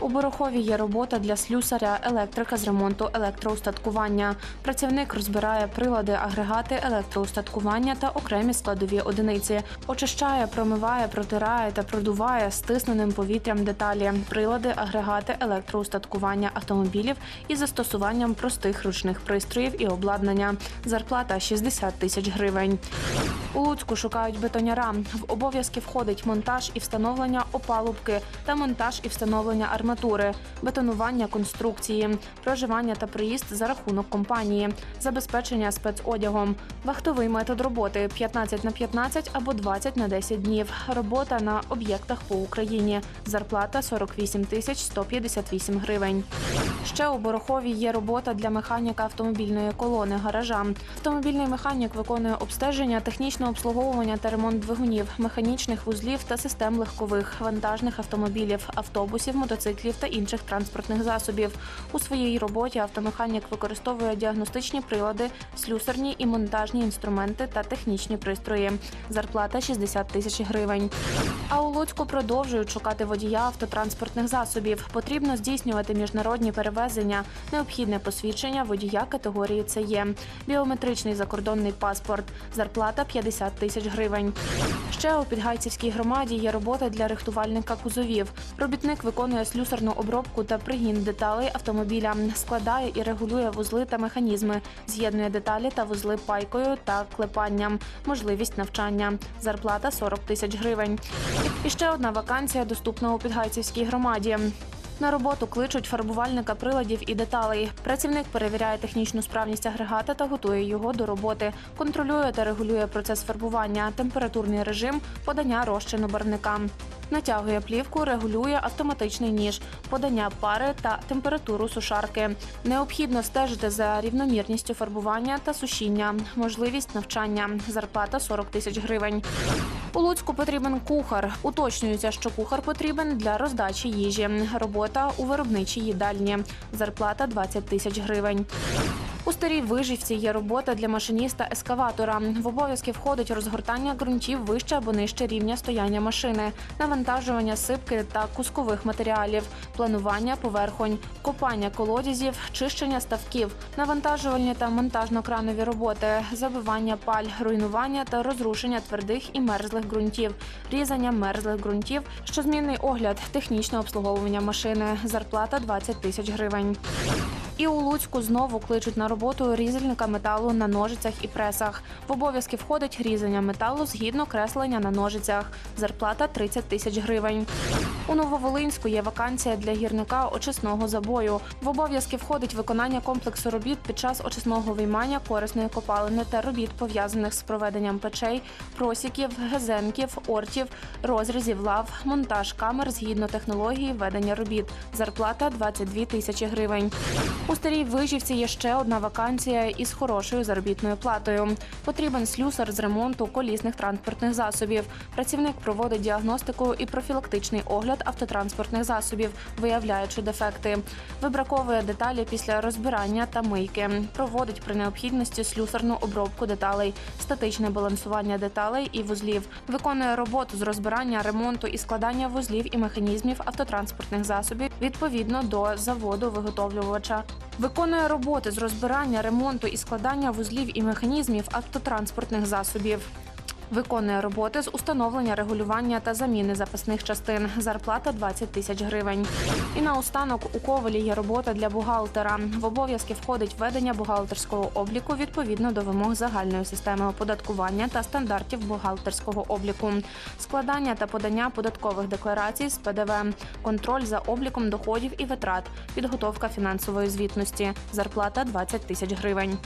У Борохові є робота для слюсаря, електрика з ремонту електроустаткування. Працівник розбирає прилади, агрегати електроустаткування та окремі складові одиниці. Очищає, промиває, протирає та продуває стисненим повітрям деталі, прилади, агрегати електроустаткування автомобілів із застосуванням простих ручних пристроїв і обладнання. Зарплата 60 тисяч гривень. У Луцьку шукають бетоняра. В обов'язки входить монтаж і встановлення опалубки та монтаж і встановлення арматури, бетонування конструкції, проживання та приїзд за рахунок компанії, забезпечення спецодягом, вахтовий метод роботи 15 на 15 або 20 на 10 днів. Робота на об'єктах по Україні. Зарплата 48 тисяч 158 гривень. Ще у Борохові є робота для механіка автомобільної колони гаража. Автомобільний механік виконує обстеження, технічне обслуговування та ремонт двигунів, механічних вузлів та систем легкових, вантажних автомобілів, автобусів, мотоциклів та інших транспортних засобів. У своїй роботі автомеханік використовує діагностичні прилади, слюсарні і монтажні інструменти та технічні пристрої. Зарплата 60 тисяч гривень. А у Луцьку продовжують шукати водія автотранспортних засобів. Потрібно здійснювати міжнародні перевезення, необхідне посвідчення водія категорії ЦЕ, біометричний закордонний паспорт, зарплата 50 тисяч гривень. Ще у Підгайцівській громаді є робота для рихтувальника кузовів. Робітник виконує слюсарну обробку та пригін деталей автомобіля, складає і регулює вузли та механізми, з'єднує деталі та вузли пайкою та клепанням, можливість навчання. Зарплата 40 тисяч гривень. І ще одна вакансія доступна у Підгайцівській громаді. На роботу кличуть фарбувальника приладів і деталей. Працівник перевіряє технічну справність агрегата та готує його до роботи. Контролює та регулює процес фарбування, температурний режим, подання розчину барвникам. Натягує плівку, регулює автоматичний ніж, подання пари та температуру сушарки. Необхідно стежити за рівномірністю фарбування та сушіння, можливість навчання. Зарплата 40 тисяч гривень. У Луцьку потрібен кухар. Уточнюється, що кухар потрібен для роздачі їжі. Робота у виробничій їдальні. Зарплата 20 тисяч гривень. У старій вижівці є робота для машиніста ескаватора. В обов'язки входить розгортання ґрунтів вище або нижче рівня стояння машини, навантажування сипки та кускових матеріалів, планування поверхонь, копання колодязів, чищення ставків, навантажувальні та монтажно-кранові роботи, забивання паль, руйнування та розрушення твердих і мерзлих ґрунтів, різання мерзлих ґрунтів, щозмінний огляд, технічне обслуговування машини, зарплата 20 тисяч гривень. І у Луцьку знову кличуть на роботу різальника металу на ножицях і пресах. В обов'язки входить різання металу згідно креслення на ножицях. Зарплата 30 тисяч гривень. У Нововолинську є вакансія для гірника очисного забою. В обов'язки входить виконання комплексу робіт під час очисного виймання корисної копалини та робіт, пов'язаних з проведенням печей, просіків, гезенків, ортів, розрізів лав, монтаж камер згідно технології ведення робіт. Зарплата 22 тисячі гривень. У старій вижівці є ще одна вакансія із хорошою заробітною платою. Потрібен слюсар з ремонту колісних транспортних засобів. Працівник проводить діагностику і профілактичний огляд автотранспортних засобів, виявляючи дефекти. Вибраковує деталі після розбирання та мийки. Проводить при необхідності слюсарну обробку деталей, статичне балансування деталей і вузлів. Виконує роботу з розбирання, ремонту і складання вузлів і механізмів автотранспортних засобів відповідно до заводу виготовлювача. Виконує роботи з розбирання, ремонту і складання вузлів і механізмів автотранспортних засобів. Виконує роботи з установлення регулювання та заміни запасних частин. Зарплата 20 тисяч гривень. І наостанок у Ковалі є робота для бухгалтера. В обов'язки входить ведення бухгалтерського обліку відповідно до вимог загальної системи оподаткування та стандартів бухгалтерського обліку, складання та подання податкових декларацій з ПДВ, контроль за обліком доходів і витрат, підготовка фінансової звітності. Зарплата 20 тисяч гривень.